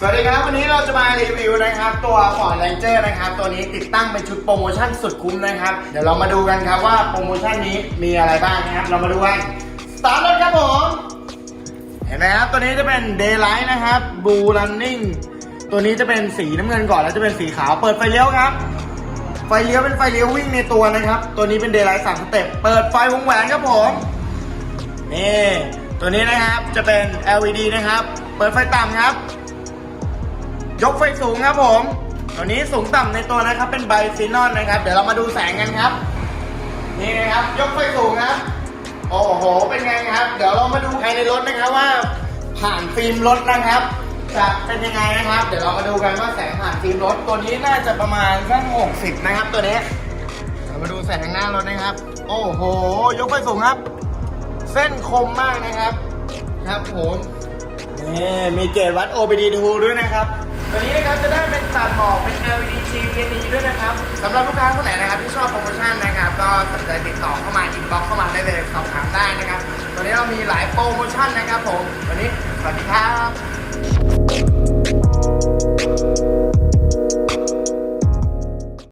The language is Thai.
สวัสดีครับ วันนี้เราจะมารีวิวนะครับ ตัว Ford Ranger นะครับ ตัวนี้ติดตั้งเป็นชุดโปรโมชั่นสุดคุ้มนะครับ เดี๋ยวเรามาดูกันครับว่าโปรโมชั่นนี้มีอะไรบ้างนะครับ เรามาดูกันสตาร์ทเลยครับผม เห็นไหมครับ ตัวนี้จะเป็น Daylight นะครับ Blue Running ตัวนี้จะเป็นสีน้ำเงินก่อนแล้วจะเป็นสีขาว เปิดไฟเลี้ยวครับ ไฟเลี้ยวเป็นไฟเลี้ยววิ่งในตัวนะครับ ตัวนี้เป็น Daylight 3สเต็ป เปิดไฟวงแหวนครับผม นี่ ตัวนี้นะครับจะเป็น LED นะครับ เปิดไฟต่ำครับ ยกไฟสูงครับผมตัวนี้สูงต่ำในตัวนะครับ เป็นไบซีนอนนะครับ เดี๋ยวเรามาดูแสงกันครับ นี่นะครับ ยกไฟสูงครับ โอ้โห เป็นไงครับ เดี๋ยวเรามาดูภายในรถนะครับว่า ผ่านฟิล์มรถนะครับ จะเป็นยังไงนะครับ เดี๋ยวเรามาดูกันว่าแสงผ่านฟิล์มรถตัวนี้น่าจะประมาณสักหกสิบนะครับตัวนี้เรามาดูแสงหน้ารถนะครับ โอ้โห ยกไฟสูงครับ เส้นคมมากนะครับ ครับผมนี่มีเกจวัด OBD2 ด้วยนะครับ ตัวนี้นะครับจะได้เป็นตัดหมอกเป็น LED GPD ด้วยนะครับสำหรับลูกค้าคนไหนนะครับที่ชอบโปรโมชั่นนะครับก็สนใจติดต่อเข้ามาอินบ็อกเข้ามาได้เลยสอบถามได้นะครับ ตัวนี้เรามีหลายโปรโมชั่นนะครับผมวันนี้สวัสดีครับ